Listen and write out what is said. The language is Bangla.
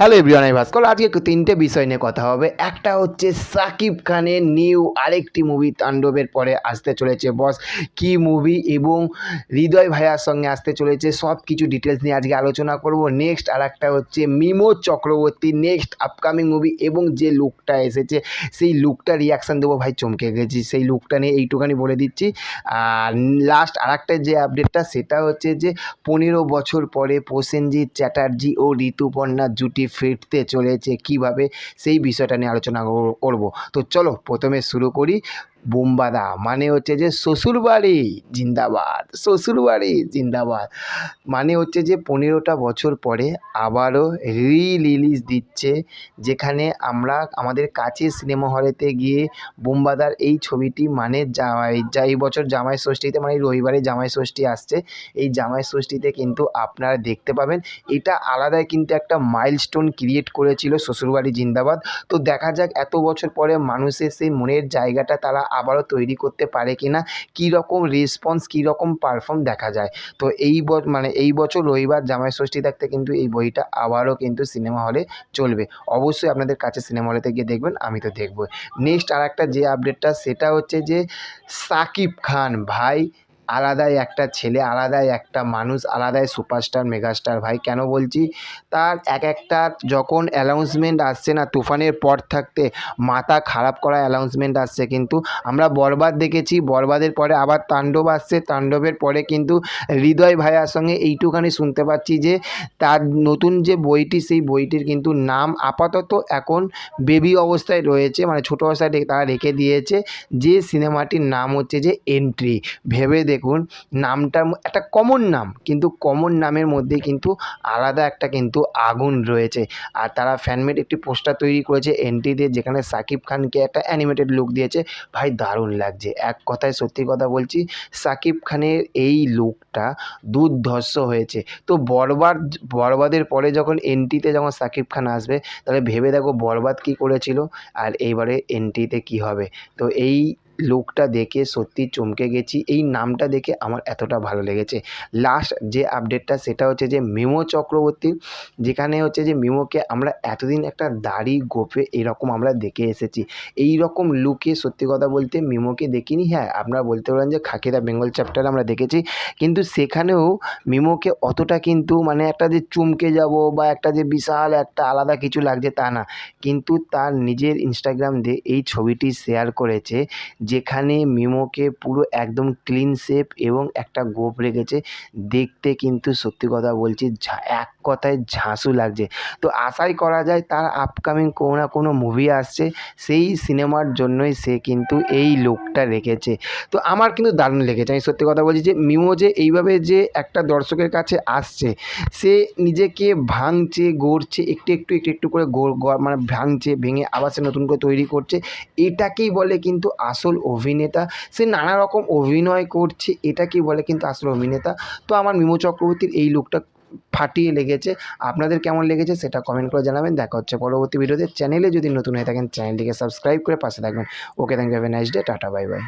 হ্যালো এভরিওয়ান আমি ভাস্কর আজকে তিনটে বিষয় নিয়ে কথা হবে। একটা হচ্ছে সাকিব খানের নিউ আরেকটি মুভি তাণ্ডবের পরে আসতে চলেছে। বস কি মুভি এবং হৃদয় ভাইয়ার সঙ্গে আসতে চলেছে? সব কিছু ডিটেলস নিয়ে আজকে আলোচনা করব। নেক্সট আর একটা হচ্ছে Mimi Chakraborty. Next upcoming movie এবং যে লুকটা এসেছে, সেই লুকটা রিয়াকশান দেবো ভাই, চমকে গেছি। সেই লুকটা নিয়ে এইটুখানি বলে দিচ্ছি। আর লাস্ট আর একটা যে আপডেটটা সেটা হচ্ছে যে পনেরো বছর পরে প্রসেনজিৎ চ্যাটার্জি ও ঋতুপর্ণা জুটি ফিরতে চলেছে কীভাবে সেই বিষয়টা নিয়ে আলোচনা করব। তো চলো প্রথমে শুরু করি। বোম্বাদা মানে হচ্ছে যে শ্বশুরবাড়ি, জিন্দাবাদ শ্বশুরবাড়ি, জিন্দাবাদ। মানে হচ্ছে যে পনেরোটা বছর পরে আবারও রি রিলিজ দিচ্ছে, যেখানে আমরা আমাদের কাছের সিনেমা হলেতে গিয়ে বোম্বাদার এই ছবিটি মানে জামাই যা এই বছর জামাই ষষ্ঠীতে মানে রবিবারে জামাই ষষ্ঠী আসছে, এই জামাই ষষ্ঠীতে কিন্তু আপনারা দেখতে পাবেন, এটা আলাদাই কিন্তু একটা মাইলস্টোন ক্রিয়েট করেছিল শ্বশুরবাড়ি জিন্দাবাদ। তো দেখা যাক এত বছর পরে মানুষের সেই মনের জায়গাটা তারা আবারও তৈরি করতে পারে কি না কীরকম রেসপন্স কীরকম পারফর্ম দেখা যায়। তো এই মানে এই বছর রবিবার জামাই ষষ্ঠী থাকতে কিন্তু এই বইটা আবারও কিন্তু সিনেমা হলে চলবে। অবশ্যই আপনাদের কাছে সিনেমা হলেতে গিয়ে দেখবেন, আমি তো দেখবই। নেক্সট আর একটা যে আপডেটটা সেটা হচ্ছে যে সাকিব খান ভাই আলাদাই একটা ছেলে, আলাদাই একটা মানুষ, আলাদাই সুপারস্টার, মেগাস্টার। ভাই, কেন বলছি? তার এক একটা যখন অ্যানাউন্সমেন্ট আসছে না, তুফানের পর থাকতে মাথা খারাপ করা অ্যানাউন্সমেন্ট আসছে কিন্তু আমরা বরবাদ দেখেছি। বরবাদের পরে আবার তাণ্ডব আসছে। তাণ্ডবের পরে কিন্তু হৃদয় ভাইয়ার সঙ্গে এইটুখানি শুনতে পাচ্ছি যে, তার নতুন যে বইটি, সেই বইটির কিন্তু নাম আপাতত এখন বেবি অবস্থায় রয়েছে। মানে ছোটো অবস্থায় তারা রেখে দিয়েছে যে সিনেমাটির নাম হচ্ছে যে এন্ট্রি ভেবে দেখুন, নামটার একটা কমন নাম, কিন্তু কমন নামের মধ্যে কিন্তু আলাদা একটা কিন্তু আগুন রয়েছে। আর তারা ফ্যানমেড একটি পোস্টার তৈরি করেছে এন্ট্রি দিয়ে, যেখানে সাকিব খানকে একটা অ্যানিমেটেড লুক দিয়েছে। ভাই, দারুণ লাগছে। এক কথায় সত্যি কথা বলছি, সাকিব খানের এই লুকটা দুর্ধর্ষ হয়েছে। তো বরবাদ, বরবাদের পরে যখন এন্ট্রিতে যখন সাকিব খান আসবে, তাহলে ভেবে দেখো বরবাদ কী করেছিল, আর এইবারে এন্ট্রিতে কী হবে। তো এই লুকটা দেখে সত্যি চমকে গেছি। এই নামটা দেখে আমার এতটা ভালো লেগেছে। লাস্ট যে আপডেটটা সেটা হচ্ছে যে মিমো চক্রবর্তী, যেখানে হচ্ছে যে মিমোকে আমরা এতদিন একটা দাড়ি গোপে এরকম আমরা দেখে এসেছি। এই রকম লুকে সত্যি কথা বলতে মিমোকে দেখিনি। হ্যাঁ আপনারা বলতে পারেন যে খাকিরা বেঙ্গল চ্যাপ্টার আমরা দেখেছি। কিন্তু সেখানেও মিমোকে অতটা কিন্তু মানে একটা যে চমকে যাব বা একটা যে বিশাল একটা আলাদা কিছু লাগছে তা না। কিন্তু তার নিজের ইনস্টাগ্রাম দিয়ে এই ছবিটি শেয়ার করেছে যেখানে মিমোকে পুরো একদম ক্লিন শেপ এবং একটা গোপ রেখেছে। দেখতে কিন্তু সত্যি কথা বলছি এক কথায় ঝাঁসু লাগছে। তো আশাই করা যায় তার আপকামিং কোনো না কোনো মুভি আসছে, সেই সিনেমার জন্যই সে কিন্তু এই লোকটা রেখেছে। তো আমার কিন্তু দারুণ লেগেছে। আমি সত্যি কথা বলছি যে, মিমো যে এইভাবে যে একটা দর্শকের কাছে আসছে, সে নিজেকে ভাঙছে, গড়ছে, একটু একটু একটু একটু করে গড়- মানে ভাঙছে, ভেঙে আবার সে নতুন করে তৈরি করছে, এটাকেই বলে কিন্তু আসল অভিনেতা। সে নানা রকম অভিনয় করছে, এটা কি বলে কিন্তু আসলে অভিনেতা? তো আমার মিমো চক্রবর্তীর এই লুকটা ফাটিয়ে লেগেছে। আপনাদের কেমন লেগেছে সেটা কমেন্ট করে জানাবেন। দেখা হচ্ছে পরবর্তী ভিডিওতে চ্যানেলে যদি নতুন হয়ে থাকেন চ্যানেলটিকে সাবস্ক্রাইব করে পাশে থাকবেন। Okay thank you have a nice day tata bye bye